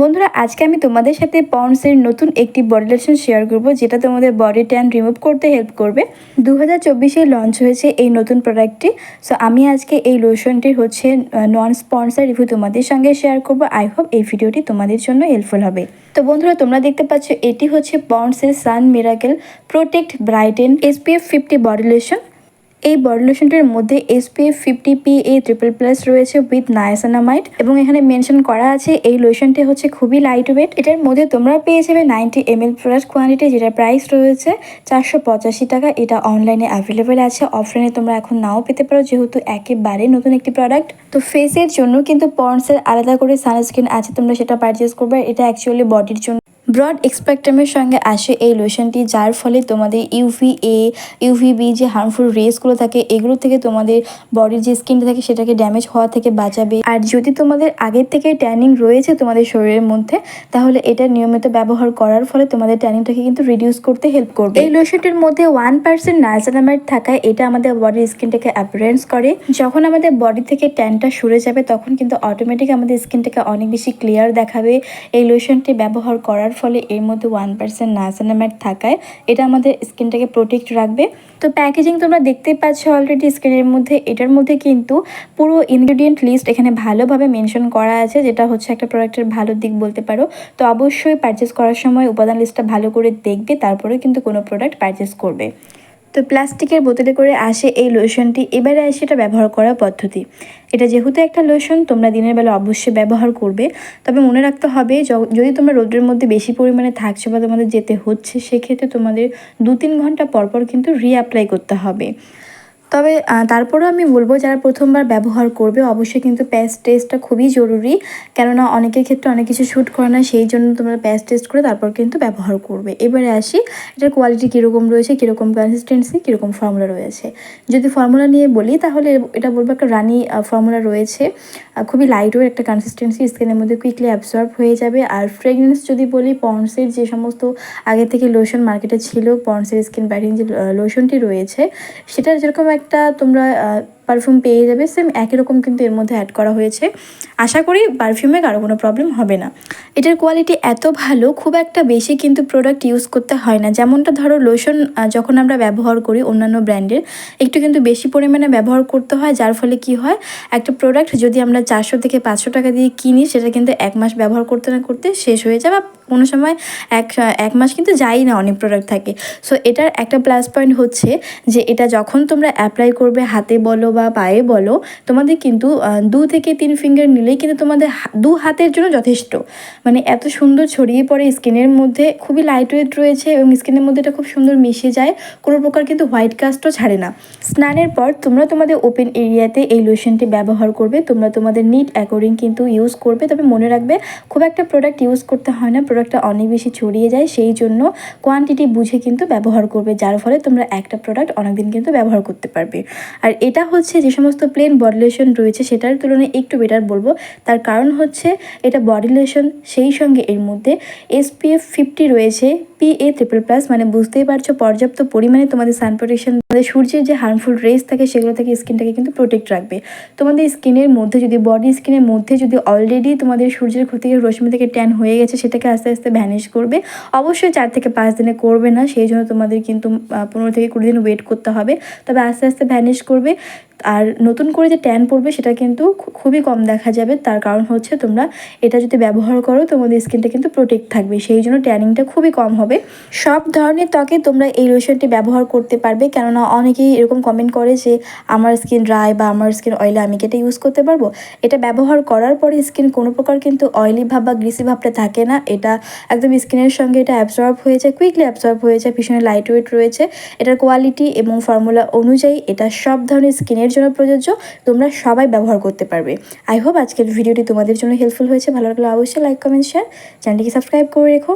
বন্ধুরা, আজকে আমি তোমাদের সাথে পন্ডসের নতুন একটি বডি লোশন শেয়ার করব, যেটা তোমাদের বডি ট্যান রিমুভ করতে হেল্প করবে। দু হাজার লঞ্চ হয়েছে এই নতুন প্রোডাক্টটি সো আমি আজকে এই লোশনটির হচ্ছে নন স্পন্সার রিভিউ তোমাদের সঙ্গে শেয়ার করব। আই হোপ এই ভিডিওটি তোমাদের জন্য হেল্পফুল হবে। তো বন্ধুরা, তোমরা দেখতে পাচ্ছ, এটি হচ্ছে পন্ডসের sun miracle protect brighten SPF fifty body lotion এই বডি লোশনটির মধ্যে SPF fifty P A triple plus রয়েছে উইথ নায়াসানামাইড এবং এখানে মেনশন করা আছে এই লোশনটি হচ্ছে খুবই লাইট ওয়েট এটার মধ্যে তোমরা পেয়ে যাবে ninety M L product quantity যেটার প্রাইস রয়েছে চারশো পঁচাশি টাকা। এটা অনলাইনে অ্যাভেলেবেল আছে। অফলাইনে তোমরা এখন নাও পেতে পারো যেহেতু একেবারে নতুন একটি প্রোডাক্ট তো ফেসের জন্য কিন্তু পন্ডসের আলাদা করে সানস্ক্রিন আছে। তোমরা সেটা পারচেস করবে। এটা অ্যাকচুয়ালি বডির জন্য ব্রড এক্সপেক্টামের সঙ্গে আসে এই লোশনটি, যার ফলে তোমাদের ইউভি এ ইউভিবি যে হার্মফুল রেসগুলো থাকে, এগুলো থেকে তোমাদের বডির যে স্কিনটা থাকে, সেটাকে ড্যামেজ হওয়া থেকে বাঁচাবে। আর যদি তোমাদের আগের থেকে ট্যানিং রয়েছে তোমাদের শরীরের মধ্যে, তাহলে এটা নিয়মিত ব্যবহার করার ফলে তোমাদের ট্যানিংটাকে কিন্তু রিডিউস করতে হেল্প করবে। এই লোশনটির মধ্যে ওয়ান পার্সেন্ট নাইজানামাইড থাকায় এটা আমাদের বডির স্কিনটাকে অ্যাপিয়ারেন্স করে। যখন আমাদের বডি থেকে ট্যানটা সরে যাবে, তখন কিন্তু অটোমেটিক আমাদের স্কিনটাকে অনেক বেশি ক্লিয়ার দেখাবে। এই লোশনটি ব্যবহার করার এর মধ্যে ওয়ান পার্সেন্ট নাসানাম্যাট থাকায় এটা আমাদের স্কিনটাকে প্রোটেক্ট রাখবে। তো প্যাকেজিং তোমরা দেখতে পাচ্ছ অলরেডি স্কিনের মধ্যে, এটার মধ্যে কিন্তু পুরো ইনগ্রিডিয়েন্ট লিস্ট এখানে ভালোভাবে মেনশন করা আছে, যেটা হচ্ছে একটা প্রোডাক্টের ভালো দিক বলতে পারো। তো অবশ্যই পারচেস করার সময় উপাদান লিস্টটা ভালো করে দেখবে তারপরে কিন্তু কোনো প্রোডাক্ট পারচেস করবে। তো প্লাস্টিকের বোতলে করে আসে এই লোশনটি। এবারে আসে এটা ব্যবহার করার পদ্ধতি। এটা যেহেতু একটা লোশন, তোমরা দিনের বেলা অবশ্যই ব্যবহার করবে। তবে মনে রাখতে হবে যদি তোমরা রোদের মধ্যে বেশি পরিমাণে থাকছো বা তোমাদের যেতে হচ্ছে, সেক্ষেত্রে তোমাদের দু তিন ঘণ্টা পরপর কিন্তু রিঅ্যাপ্লাই করতে হবে। তবে তারপরেও আমি বলব যারা প্রথমবার ব্যবহার করবে, অবশ্যই কিন্তু প্যাচ টেস্টটা খুবই জরুরি। কেননা অনেকের ক্ষেত্রে অনেক কিছু শ্যুট করে না, সেই জন্য তোমরা প্যাচ টেস্ট করে তারপর কিন্তু ব্যবহার করবে। এবারে আসি, এটার কোয়ালিটি কীরকম রয়েছে, কীরকম কনসিস্টেন্সি কীরকম ফর্মুলা রয়েছে। যদি ফর্মুলা নিয়ে বলি, তাহলে এটা বলব একটা রানি ফর্মুলা রয়েছে। খুবই লাইট ওয়েট একটা কনসিস্টেন্সি স্কিনের মধ্যে কুইকলি অ্যাবসর্ব হয়ে যাবে। আর ফ্রেগনেন্স যদি বলি পন্সের যে সমস্ত আগে থেকে লোশন মার্কেটে ছিল পন্সের স্কিন ব্যাটিং যে লোশনটি রয়েছে, সেটা যেরকম এক একটা তোমরা পারফিউম পেয়ে যাবে সেম একই রকম কিন্তু এর মধ্যে অ্যাড করা হয়েছে। আশা করি পারফিউমে কারও কোনো প্রবলেম হবে না। এটার কোয়ালিটি এত ভালো, খুব একটা বেশি কিন্তু প্রোডাক্ট ইউজ করতে হয় না। যেমনটা ধরো লোশন যখন আমরা ব্যবহার করি অন্যান্য ব্র্যান্ডের, একটু কিন্তু বেশি পরিমাণে ব্যবহার করতে হয়, যার ফলে কি হয়, একটা প্রোডাক্ট যদি আমরা চারশো থেকে পাঁচশো টাকা দিয়ে কিনি, সেটা কিন্তু এক মাস ব্যবহার করতে না করতে শেষ হয়ে যায় বা কোনো সময় এক এক মাস কিন্তু যাই না অনেক প্রোডাক্ট থাকে। সো এটার একটা প্লাস পয়েন্ট হচ্ছে যে এটা যখন তোমরা অ্যাপ্লাই করবে, হাতে বলো বা পায়ে বলো, তোমাদের কিন্তু দু থেকে তিন ফিঙ্গার নিলেই কিন্তু তোমাদের দু হাতের জন্য যথেষ্ট। মানে এত সুন্দর ছড়িয়ে পড়ে স্কিনের মধ্যে, খুবই লাইট ওয়েট রয়েছে এবং স্কিনের মধ্যে এটা খুব সুন্দর মিশে যায়। কোনো প্রকার কিন্তু হোয়াইট কাস্টও ছাড়ে না। স্নানের পর তোমরা তোমাদের ওপেন এরিয়াতে এই লোশনটি ব্যবহার করবে। তোমরা তোমাদের নিট অ্যাকর্ডিং কিন্তু ইউজ করবে। তবে মনে রাখবে, খুব একটা প্রোডাক্ট ইউজ করতে হয় না। প্রোডাক্টটা অনেক বেশি ছড়িয়ে যায়। সেই জন্য কোয়ান্টিটি বুঝে কিন্তু ব্যবহার করবে। যার ফলে তোমরা একটা প্রোডাক্ট অনেকদিন কিন্তু ব্যবহার করতে পারবে। আর এটা হচ্ছে যে সমস্ত প্লেন বডি লোশন রয়েছে সেটার তুলনায় একটু বেটার বলব। তার কারণ হচ্ছে এটা বডি লোশন সেই সঙ্গে এর মধ্যে এসপিএফ ফিফটি রয়েছে পি এ ট্রিপল প্লাস মানে বুঝতেই পারছ পর্যাপ্ত পরিমাণে তোমাদের সান প্রোটেকশন তোমাদের সূর্যের যে হার্মফুল রেস থাকে সেগুলো থেকে স্কিনটাকে কিন্তু প্রোটেক্ট রাখবে। তোমাদের স্কিনের মধ্যে যদি বডি স্কিনের মধ্যে যদি অলরেডি তোমাদের সূর্যের ক্ষতিকে রশ্মি থেকে ট্যান হয়ে গেছে, সেটাকে আস্তে আস্তে ভ্যানিশ করবে। অবশ্যই চার থেকে পাঁচ দিনে করবে না, সেই জন্য তোমাদের কিন্তু পনেরো থেকে কুড়ি দিন ওয়েট করতে হবে। তবে আস্তে আস্তে ভ্যানিশ করবে। আর নতুন করে যে ট্যান পড়বে সেটা কিন্তু খুবই কম দেখা যাবে। তার কারণ হচ্ছে তোমরা এটা যদি ব্যবহার করো, তোমাদের স্কিনটা কিন্তু প্রোটেক্ট থাকবে। সেই জন্য ট্যানিংটা খুবই কম হবে। সব ধরনের ত্বকে তোমরা এই লোশনটি ব্যবহার করতে পারবে। কেননা অনেকেই এরকম কমেন্ট করে যে, আমার স্কিন ড্রাই বা আমার স্কিন অয়েলি আমি কি এটা ইউজ করতে পারব? এটা ব্যবহার করার পরে স্কিন কোনো প্রকার কিন্তু অয়েলি ভাব বা গ্রিসি ভাবটা থাকে না। এটা একদম স্কিনের সঙ্গে এটা অ্যাবজর্ব হয়ে যায় কুইকলি অ্যাবজর্ব হয়ে যায়। ভীষণ লাইট ওয়েট রয়েছে। এটার কোয়ালিটি এবং ফর্মুলা অনুযায়ী এটা সব ধরনের স্কিনের জন্য প্রযোজ্য, তোমরা সবাই ব্যবহার করতে পারবে। আই হোপ আজকের ভিডিওটি তোমাদের জন্য হেল্পফুল হয়েছে। ভালো লাগলে অবশ্যই লাইক কমেন্ট শেয়ার চ্যানেলটিকে সাবস্ক্রাইব করে রেখো।